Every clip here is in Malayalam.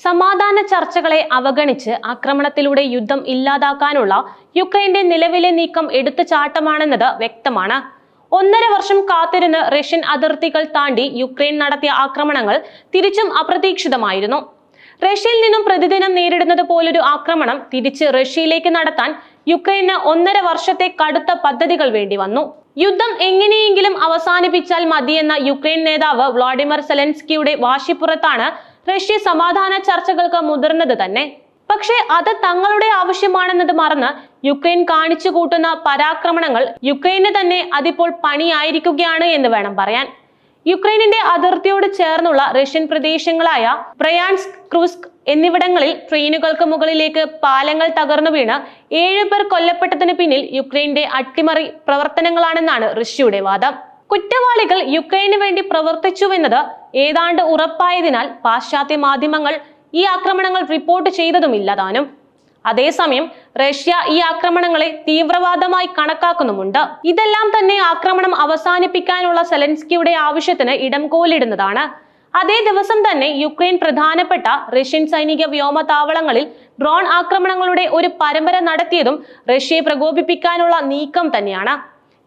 സമാധാന ചർച്ചകളെ അവഗണിച്ച് ആക്രമണത്തിലൂടെ യുദ്ധം ഇല്ലാതാക്കാനുള്ള യുക്രൈന്റെ നിലവിലെ നീക്കം എടുത്തു ചാട്ടമാണെന്നത് വ്യക്തമാണ്. ഒന്നര വർഷം കാത്തിരുന്ന് റഷ്യൻ അതിർത്തികൾ താണ്ടി യുക്രൈൻ നടത്തിയ ആക്രമണങ്ങൾ തിരിച്ചും അപ്രതീക്ഷിതമായിരുന്നു. റഷ്യയിൽ നിന്നും പ്രതിദിനം നേരിടുന്നത് പോലൊരു ആക്രമണം തിരിച്ച് റഷ്യയിലേക്ക് നടത്താൻ യുക്രൈന് ഒന്നര വർഷത്തെ കടുത്ത പദ്ധതികൾ വേണ്ടി വന്നു. യുദ്ധം എങ്ങനെയെങ്കിലും അവസാനിപ്പിച്ചാൽ മതിയെന്ന യുക്രൈൻ നേതാവ് വ്ളാഡിമിർ സെലൻസ്കിയുടെ വാശിപ്പുറത്താണ് റഷ്യ സമാധാന ചർച്ചകൾക്ക് മുതിർന്നത് തന്നെ. പക്ഷേ അത് തങ്ങളുടെ ആവശ്യമാണെന്നത് മറന്ന് യുക്രൈൻ കാണിച്ചു കൂട്ടുന്ന പരാക്രമണങ്ങൾ യുക്രൈന് തന്നെ അതിപ്പോൾ പണിയായിരിക്കുകയാണ് എന്ന് വേണം പറയാൻ. യുക്രൈനിന്റെ അതിർത്തിയോട് ചേർന്നുള്ള റഷ്യൻ പ്രദേശങ്ങളായ പ്രയാൻസ് ക്രൂസ്ക് എന്നിവിടങ്ങളിൽ ട്രെയിനുകൾക്ക് മുകളിലേക്ക് പാലങ്ങൾ തകർന്നു വീണ് ഏഴുപേർ കൊല്ലപ്പെട്ടതിന് പിന്നിൽ യുക്രൈന്റെ അട്ടിമറി പ്രവർത്തനങ്ങളാണെന്നാണ് റഷ്യയുടെ വാദം. കുറ്റവാളികൾ യുക്രൈന് വേണ്ടി പ്രവർത്തിച്ചുവെന്നത് ഏതാണ്ട് ഉറപ്പായതിനാൽ പാശ്ചാത്യ മാധ്യമങ്ങൾ ഈ ആക്രമണങ്ങൾ റിപ്പോർട്ട് ചെയ്തതുമില്ല താനും. അതേസമയം റഷ്യ ഈ ആക്രമണങ്ങളെ തീവ്രവാദമായി കണക്കാക്കുന്നുമുണ്ട്. ഇതെല്ലാം തന്നെ ആക്രമണം അവസാനിപ്പിക്കാനുള്ള സെലൻസ്കിയുടെ ആവശ്യത്തിന് ഇടം കോലിടുന്നതാണ്. അതേ ദിവസം തന്നെ യുക്രൈൻ പ്രധാനപ്പെട്ട റഷ്യൻ സൈനിക വ്യോമതാവളങ്ങളിൽ ഡ്രോൺ ആക്രമണങ്ങളുടെ ഒരു പരമ്പര നടത്തിയതും റഷ്യയെ പ്രകോപിപ്പിക്കാനുള്ള നീക്കം തന്നെയാണ്.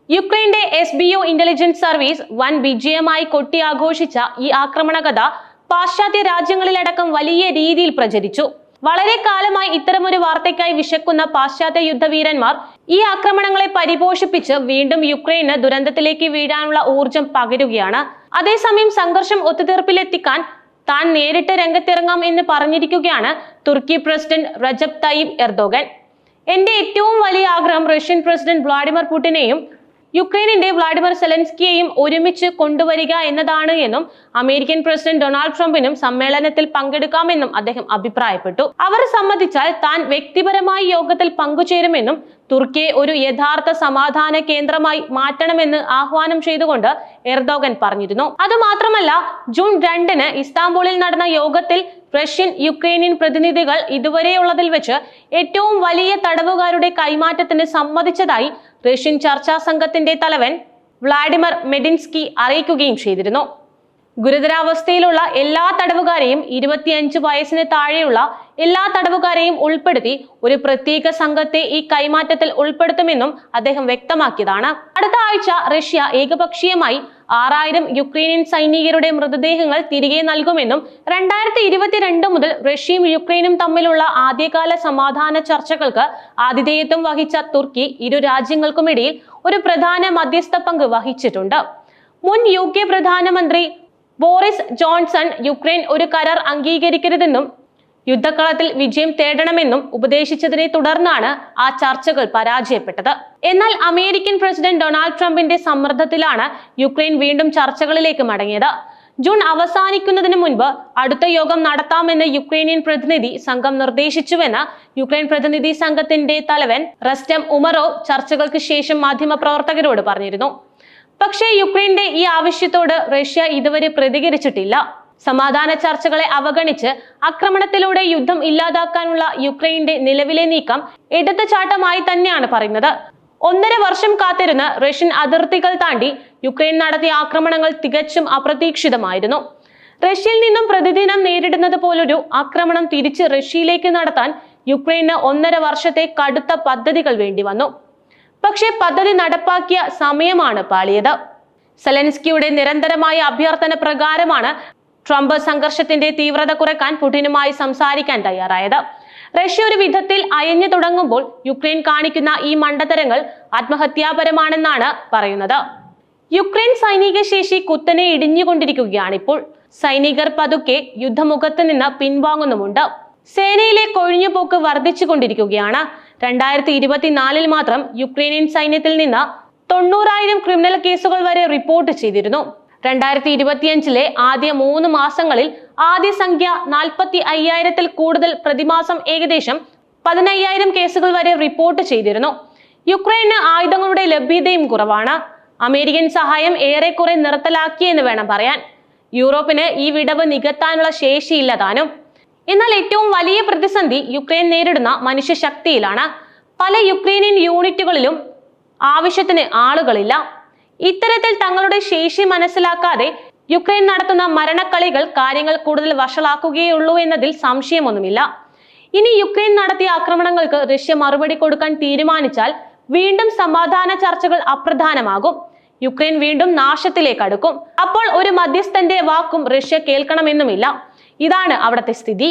യുക്രൈന്റെ S B O intelligence service വൻ വിജയമായി കൊട്ടിയാഘോഷിച്ച ഈ ആക്രമണകഥ പാശ്ചാത്യ രാജ്യങ്ങളിലടക്കം വലിയ രീതിയിൽ പ്രചരിച്ചു. വളരെ കാലമായി ഇത്തരമൊരു വാർത്തയ്ക്കായി വിശക്കുന്ന പാശ്ചാത്യ യുദ്ധവീരന്മാർ ഈ ആക്രമണങ്ങളെ പരിപോഷിപ്പിച്ച് വീണ്ടും യുക്രൈന് ദുരന്തത്തിലേക്ക് വീഴാനുള്ള ഊർജം പകരുകയാണ്. അതേസമയം സംഘർഷം ഒത്തുതീർപ്പിലെത്തിക്കാൻ താൻ നേരിട്ട് രംഗത്തിറങ്ങാം എന്ന് പറഞ്ഞിരിക്കുകയാണ് തുർക്കി പ്രസിഡന്റ് റജബ് തയ്യിബ് എർദോഗൻ. എന്റെ ഏറ്റവും വലിയ ആഗ്രഹം റഷ്യൻ പ്രസിഡന്റ് വ്ളാഡിമിർ പുടിനെയും യുക്രൈനിന്റെ വ്ളാഡിമിർ സെലൻസ്കിയെയും ഒരുമിച്ച് കൊണ്ടുവരിക എന്നതാണ് എന്നും അമേരിക്കൻ പ്രസിഡന്റ് ഡൊണാൾഡ് ട്രംപിനും സമ്മേളനത്തിൽ പങ്കെടുക്കാമെന്നും അദ്ദേഹം അഭിപ്രായപ്പെട്ടു. അവർ സമ്മതിച്ചാൽ താൻ വ്യക്തിപരമായി യോഗത്തിൽ പങ്കുചേരുമെന്നും തുർക്കിയെ ഒരു യഥാർത്ഥ സമാധാന കേന്ദ്രമായി മാറ്റണമെന്ന് ആഹ്വാനം ചെയ്തുകൊണ്ട് എർദോഗൻ പറഞ്ഞിരുന്നു. അതുമാത്രമല്ല ജൂൺ രണ്ടിന് ഇസ്താംബൂളിൽ നടന്ന യോഗത്തിൽ റഷ്യൻ യുക്രൈനിയൻ പ്രതിനിധികൾ ഇതുവരെയുള്ളതിൽ വെച്ച് ഏറ്റവും വലിയ തടവുകാരുടെ കൈമാറ്റത്തിന് സമ്മതിച്ചതായി റഷ്യൻ ചർച്ചാ സംഘത്തിന്റെ തലവൻ വ്ളാഡിമർ മെഡിൻസ്കി അറിയിക്കുകയും ചെയ്തിരുന്നു. ഗുരുതരാവസ്ഥയിലുള്ള എല്ലാ തടവുകാരെയും ഇരുപത്തിയഞ്ച് വയസ്സിന് താഴെയുള്ള എല്ലാ തടവുകാരെയും ഉൾപ്പെടുത്തി ഒരു പ്രത്യേക സംഘത്തെ ഈ കൈമാറ്റത്തിൽ ഉൾപ്പെടുത്തുമെന്നും അദ്ദേഹം വ്യക്തമാക്കിയതാണ്. അടുത്ത ആഴ്ച റഷ്യ ഏകപക്ഷീയമായി ആറായിരം യുക്രൈനിയൻ സൈനികരുടെ മൃതദേഹങ്ങൾ തിരികെ നൽകുമെന്നും രണ്ടായിരത്തി ഇരുപത്തിരണ്ട് മുതൽ റഷ്യയും യുക്രൈനും തമ്മിലുള്ള ആദ്യകാല സമാധാന ചർച്ചകൾക്ക് ആതിഥേയത്വം വഹിച്ച തുർക്കി ഇരു രാജ്യങ്ങൾക്കുമിടയിൽ ഒരു പ്രധാന മധ്യസ്ഥ പങ്ക് വഹിച്ചിട്ടുണ്ട്. മുൻ യു കെ പ്രധാനമന്ത്രി ബോറിസ് ജോൺസൺ യുക്രൈൻ ഒരു കരാർ അംഗീകരിക്കരുതെന്നും യുദ്ധക്കളത്തിൽ വിജയം തേടണമെന്നും ഉപദേശിച്ചതിനെ തുടർന്നാണ് ആ ചർച്ചകൾ പരാജയപ്പെട്ടത്. എന്നാൽ അമേരിക്കൻ പ്രസിഡന്റ് ഡൊണാൾഡ് ട്രംപിന്റെ സമ്മർദ്ദത്തിലാണ് യുക്രൈൻ വീണ്ടും ചർച്ചകളിലേക്ക് മടങ്ങിയത്. ജൂൺ അവസാനിക്കുന്നതിന് മുൻപ് അടുത്ത യോഗം നടത്താമെന്ന് യുക്രൈനിയൻ പ്രതിനിധി സംഘം നിർദ്ദേശിച്ചുവെന്ന് യുക്രൈൻ പ്രതിനിധി സംഘത്തിന്റെ തലവൻ റസ്റ്റം ഉമറോ ചർച്ചകൾക്ക് ശേഷം മാധ്യമപ്രവർത്തകരോട് പറഞ്ഞിരുന്നു. പക്ഷേ യുക്രൈന്റെ ഈ ആവശ്യത്തോട് റഷ്യ ഇതുവരെ പ്രതികരിച്ചിട്ടില്ല. സമാധാന ചർച്ചകളെ അവഗണിച്ച് ആക്രമണത്തിലൂടെ യുദ്ധം ഇല്ലാതാക്കാനുള്ള യുക്രൈന്റെ നിലവിലെ നീക്കം എടുത്തുചാട്ടമായി തന്നെയാണ് പറയുന്നത്. ഒന്നര വർഷം കാത്തിരുന്ന് റഷ്യൻ അതിർത്തികൾ താണ്ടി യുക്രൈൻ നടത്തിയ ആക്രമണങ്ങൾ തികച്ചും അപ്രതീക്ഷിതമായിരുന്നു. റഷ്യയിൽ നിന്നും പ്രതിദിനം നേരിടുന്നത് പോലൊരു ആക്രമണം തിരിച്ച് റഷ്യയിലേക്ക് നടത്താൻ യുക്രൈന് ഒന്നര വർഷത്തെ കടുത്ത പദ്ധതികൾ വേണ്ടി വന്നു. പക്ഷേ പദ്ധതി നടപ്പാക്കിയ സമയമാണ് പാളിയത്. സെലൻസ്കിയുടെ നിരന്തരമായ അഭ്യർത്ഥന പ്രകാരമാണ് ട്രംപ് സംഘർഷത്തിന്റെ തീവ്രത കുറയ്ക്കാൻ പുടിനുമായി സംസാരിക്കാൻ തയ്യാറായത്. റഷ്യ ഒരു വിധത്തിൽ അയഞ്ഞു തുടങ്ങുമ്പോൾ യുക്രൈൻ കാണിക്കുന്ന ഈ മണ്ടത്തരങ്ങൾ ആത്മഹത്യാപരമാണെന്നാണ് പറയുന്നത്. യുക്രൈൻ സൈനിക ശേഷി കുത്തനെ ഇടിഞ്ഞുകൊണ്ടിരിക്കുകയാണിപ്പോൾ. സൈനികർ പതുക്കെ യുദ്ധമുഖത്ത് നിന്ന് പിൻവാങ്ങുന്നുമുണ്ട്. സേനയിലെ കൊഴിഞ്ഞുപോക്ക് വർദ്ധിച്ചുകൊണ്ടിരിക്കുകയാണ്. രണ്ടായിരത്തി ഇരുപത്തിനാലിൽ മാത്രം യുക്രൈനിയൻ സൈന്യത്തിൽ നിന്ന് തൊണ്ണൂറായിരം ക്രിമിനൽ കേസുകൾ വരെ റിപ്പോർട്ട് ചെയ്തിരുന്നു. രണ്ടായിരത്തി ഇരുപത്തിയഞ്ചിലെ ആദ്യ മൂന്ന് മാസങ്ങളിൽ ആദ്യ സംഖ്യ നാൽപ്പത്തി അയ്യായിരത്തിൽ കൂടുതൽ പ്രതിമാസം ഏകദേശം പതിനയ്യായിരം കേസുകൾ വരെ റിപ്പോർട്ട് ചെയ്തിരുന്നു. യുക്രൈന് ആയുധങ്ങളുടെ ലഭ്യതയും കുറവാണ്. അമേരിക്കൻ സഹായം ഏറെക്കുറെ നിർത്തലാക്കിയെന്ന് വേണം പറയാൻ. യൂറോപ്പിന് ഈ വിടവ് നികത്താനുള്ള ശേഷിയില്ല താനും. എന്നാൽ ഏറ്റവും വലിയ പ്രതിസന്ധി യുക്രൈൻ നേരിടുന്ന മനുഷ്യശക്തിയിലാണ്. പല യുക്രൈനിയൻ യൂണിറ്റുകളിലും ആവശ്യത്തിന് ആളുകളില്ല. ഇത്തരത്തിൽ തങ്ങളുടെ ശേഷി മനസ്സിലാക്കാതെ യുക്രൈൻ നടത്തുന്ന മരണക്കളികൾ കാര്യങ്ങൾ കൂടുതൽ വഷളാക്കുകയുള്ളൂ എന്നതിൽ സംശയമൊന്നുമില്ല. ഇനി യുക്രൈൻ നടത്തിയ ആക്രമണങ്ങൾക്ക് റഷ്യ മറുപടി കൊടുക്കാൻ തീരുമാനിച്ചാൽ വീണ്ടും സമാധാന ചർച്ചകൾ അപ്രധാനമാകും. യുക്രൈൻ വീണ്ടും നാശത്തിലേക്ക് അടുക്കും. അപ്പോൾ ഒരു മധ്യസ്ഥന്റെ വാക്കും റഷ്യ കേൾക്കണമെന്നുമില്ല. ഇതാണ് അവിടുത്തെ സ്ഥിതി.